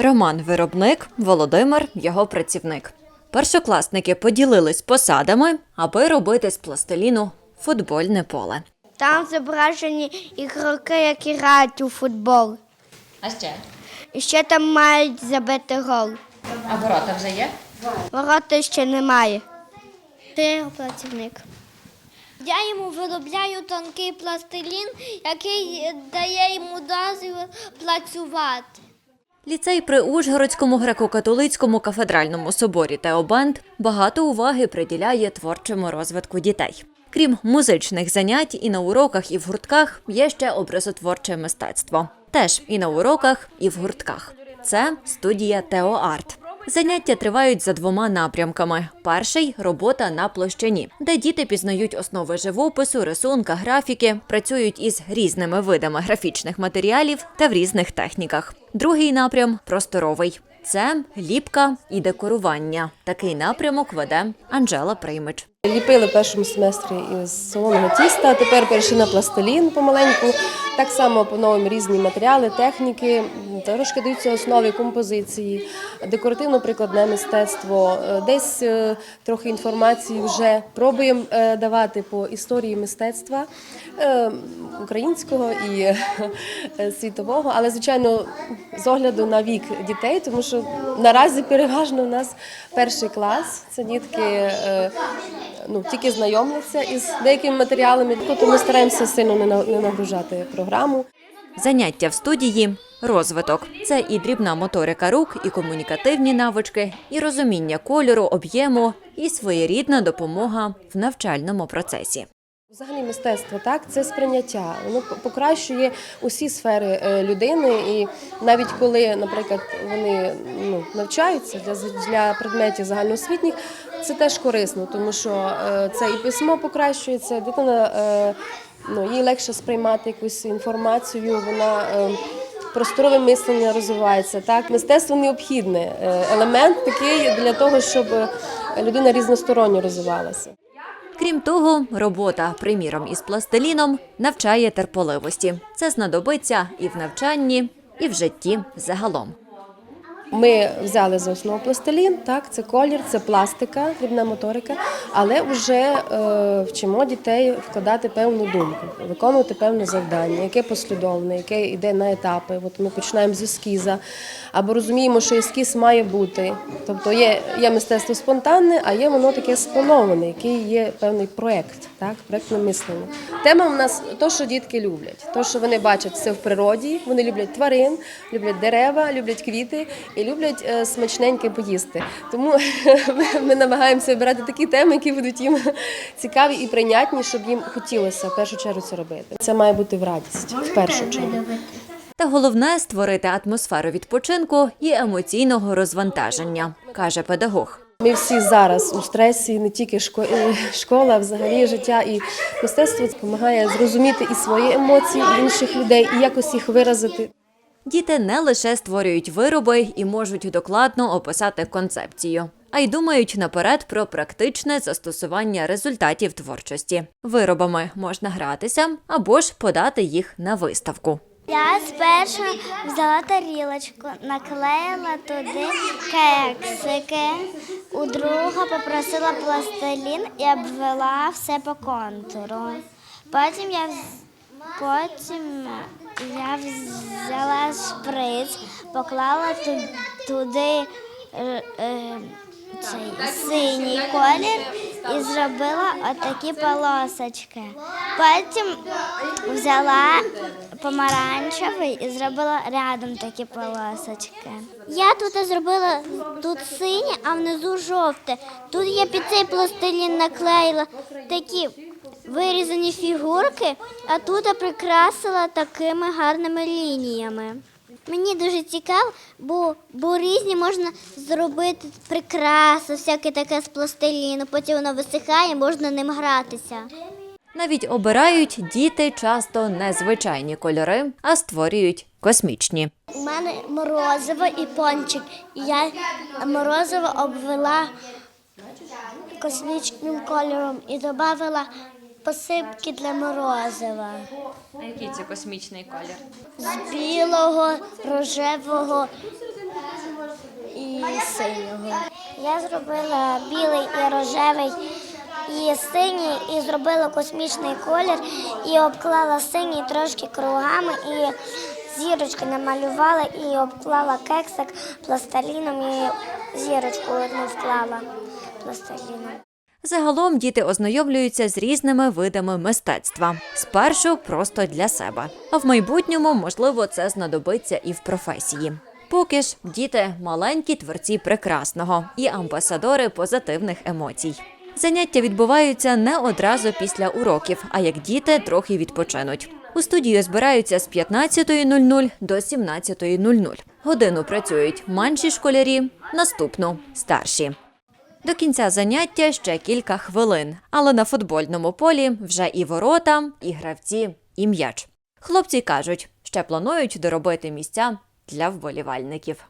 Роман виробник, Володимир його працівник. Першокласники поділились посадами, аби робити з пластиліну футбольне поле. Там зображені ігроки, які грають у футбол. А ще? І ще там мають забити гол. А ворота вже є? Ворота ще немає. Ти працівник. Я йому виробляю тонкий пластилін, який дає йому дозвіл працювати. Ліцей при Ужгородському греко-католицькому кафедральному соборі Теобанд багато уваги приділяє творчому розвитку дітей. Крім музичних занять, і на уроках, і в гуртках є ще образотворче мистецтво. Теж і на уроках, і в гуртках. Це студія Теоарт. Заняття тривають за двома напрямками: перший робота на площині, де діти пізнають основи живопису, рисунка, графіки, працюють із різними видами графічних матеріалів та в різних техніках. Другий напрям просторовий. Це ліпка і декорування. Такий напрямок веде Анжела Приймич. Ліпили в першому семестрі із солоного тіста, тепер перейшли на пластилін помаленьку. Так само по-новим різні матеріали, техніки, трошки даються основи композиції, декоративно-прикладне мистецтво. Е, Десь е, трохи інформації вже пробуємо е, давати по історії мистецтва українського і світового, але звичайно з огляду на вік дітей, тому що наразі переважно у нас перший клас. Це дітки ну, тільки знайомляться із деякими матеріалами. Тобто ми стараємося сильно не нагружати програму. Заняття в студії розвиток. Це і дрібна моторика рук, і комунікативні навички, і розуміння кольору, об'єму, і своєрідна допомога в навчальному процесі. Взагалі мистецтво так це сприйняття. Воно покращує усі сфери е, людини. І навіть коли, наприклад, вони ну, навчаються для для предметів загальноосвітніх, це теж корисно, тому що е, це і письмо покращується, дитина е, ну їй легше сприймати якусь інформацію. Вона е, просторове мислення розвивається. Так, мистецтво необхідний е, елемент такий для того, щоб людина різносторонньо розвивалася. Крім того, робота, приміром, із пластиліном навчає терпеливості. Це знадобиться і в навчанні, і в житті загалом. Ми взяли за основу пластилін, так, це колір, це пластика, дрібна моторика, але вже е, вчимо дітей вкладати певну думку, виконувати певне завдання, яке послідовне, яке йде на етапи. От ми починаємо з ескіза, або розуміємо, що ескіз має бути. Тобто є, є мистецтво спонтанне, а є воно таке сплановане, який є певний проєкт, так, проєктне мислення. Тема в нас то, що дітки люблять, то, що вони бачать все в природі, вони люблять тварин, люблять дерева, люблять квіти і люблять е, смачненьке поїсти. Тому ми, намагаємося обирати такі теми, які будуть їм цікаві і прийнятні, щоб їм хотілося в першу чергу це робити. Це має бути в радість в першу чергу. Та головне створити атмосферу відпочинку і емоційного розвантаження, каже педагог. Ми всі зараз у стресі, не тільки е, школа, а взагалі життя і мистецтво допомагає зрозуміти і свої емоції і інших людей, і якось їх виразити. Діти не лише створюють вироби і можуть докладно описати концепцію, а й думають наперед про практичне застосування результатів творчості. Виробами можна гратися або ж подати їх на виставку. Я спершу взяла тарілочку, наклеїла туди кексики, у друга попросила пластилін і обвела все по контуру. Потім я, потім я взяла шприц, поклала туди е, е, цей синій колір і зробила отакі полосочки. Потім взяла помаранчевий і зробила рядом такі полосочки. Я тут зробила тут синє, а внизу жовте. Тут я під цей пластилін наклеїла такі вирізані фігурки, а тут прикрасила такими гарними лініями. Мені дуже цікаво, бо, бо різні можна зробити прикраси, всяке таке з пластиліну, потім воно висихає, можна ним гратися. Навіть обирають діти часто не звичайні кольори, а створюють космічні. У мене морозиво і пончик. І я морозиво обвела космічним кольором і додала посипки для морозива. А який це космічний колір? З білого, рожевого і синього. Я зробила білий і рожевий і синій, і зробила космічний колір, і обклала синій трошки кругами, і зірочки намалювала, і обклала кексик пластиліном, і зірочку одну вклала пластиліном. Загалом діти ознайомлюються з різними видами мистецтва. Спершу просто для себе, а в майбутньому, можливо, це знадобиться і в професії. Поки ж діти маленькі творці прекрасного і амбасадори позитивних емоцій. Заняття відбуваються не одразу після уроків, а як діти трохи відпочинуть. У студію збираються з 15.00 до 17.00. Годину працюють менші школярі, наступну старші. До кінця заняття ще кілька хвилин, але на футбольному полі вже і ворота, і гравці, і м'яч. Хлопці кажуть, ще планують доробити місця для вболівальників.